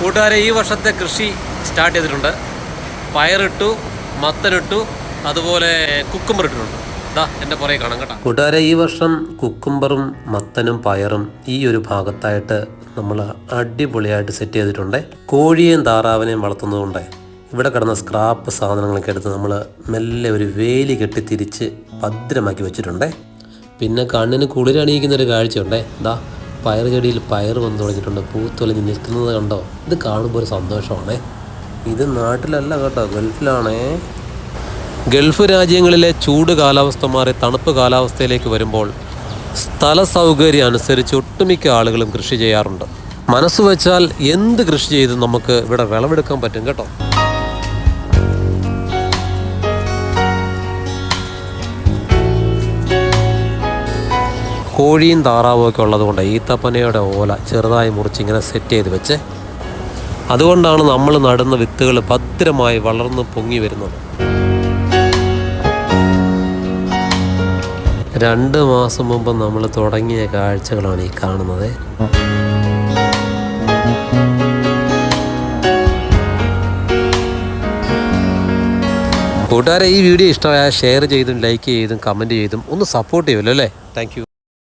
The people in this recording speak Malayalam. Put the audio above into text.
കൂട്ടുകാരെ ഈ വർഷത്തെ കൃഷി സ്റ്റാർട്ട് ചെയ്തിട്ടുണ്ട്. പയറിട്ടു മത്തനിട്ടു അതുപോലെ കുക്കുമ്പർ ഇട്ടിട്ടുണ്ട്. കൂട്ടുകാരെ ഈ വർഷം കുക്കുംബറും മത്തനും പയറും ഈ ഒരു ഭാഗത്തായിട്ട് നമ്മൾ അടിപൊളിയായിട്ട് സെറ്റ് ചെയ്തിട്ടുണ്ട്. കോഴിയും താറാവിനെയും വളർത്തുന്നതുകൊണ്ട് ഇവിടെ കിടന്ന സ്ക്രാപ്പ് സാധനങ്ങളൊക്കെ എടുത്ത് നമ്മൾ മെല്ലെ ഒരു വേലി കെട്ടി തിരിച്ച് ഭദ്രമാക്കി വെച്ചിട്ടുണ്ട്. പിന്നെ കണ്ണിന് കുളിരണിയിക്കുന്ന ഒരു കാഴ്ചയുണ്ടേ. ദാ പയർ ചെടിയിൽ പയർ വന്നു തുടങ്ങിയിട്ടുണ്ട്. പൂത്തൊലിഞ്ഞ് നിൽക്കുന്നത് കണ്ടോ? ഇത് കാണുമ്പോൾ ഒരു സന്തോഷമാണേ. ഇത് നാട്ടിലല്ല കേട്ടോ ഗൾഫിലാണേ. ഗൾഫ് രാജ്യങ്ങളിലെ ചൂട് കാലാവസ്ഥ മാറി തണുപ്പ് കാലാവസ്ഥയിലേക്ക് വരുമ്പോൾ സ്ഥല സൗകര്യം അനുസരിച്ച് ഒട്ടുമിക്ക ആളുകളും കൃഷി ചെയ്യാറുണ്ട്. മനസ്സ് വെച്ചാൽ എന്ത് കൃഷി ചെയ്തും നമുക്ക് ഇവിടെ വിളവെടുക്കാൻ പറ്റും കേട്ടോ. കോഴിയും താറാവും ഒക്കെ ഉള്ളതുകൊണ്ട് ഈത്തപ്പനയുടെ ഓല ചെറുതായി മുറിച്ച് ഇങ്ങനെ സെറ്റ് ചെയ്ത് വെച്ച് അതുകൊണ്ടാണ് നമ്മൾ നടുന്ന വിത്തുകൾ ഭദ്രമായി വളർന്ന് പൊങ്ങി വരുന്നത്. രണ്ട് മാസം മുമ്പ് നമ്മൾ തുടങ്ങിയ കാഴ്ചകളാണ് ഈ കാണുന്നത്. കൂട്ടുകാരെ ഈ വീഡിയോ ഇഷ്ടമായ ഷെയർ ചെയ്തും ലൈക്ക് ചെയ്തും കമന്റ് ചെയ്തും ഒന്ന് സപ്പോർട്ട് ചെയ്യുമല്ലോ അല്ലേ? താങ്ക്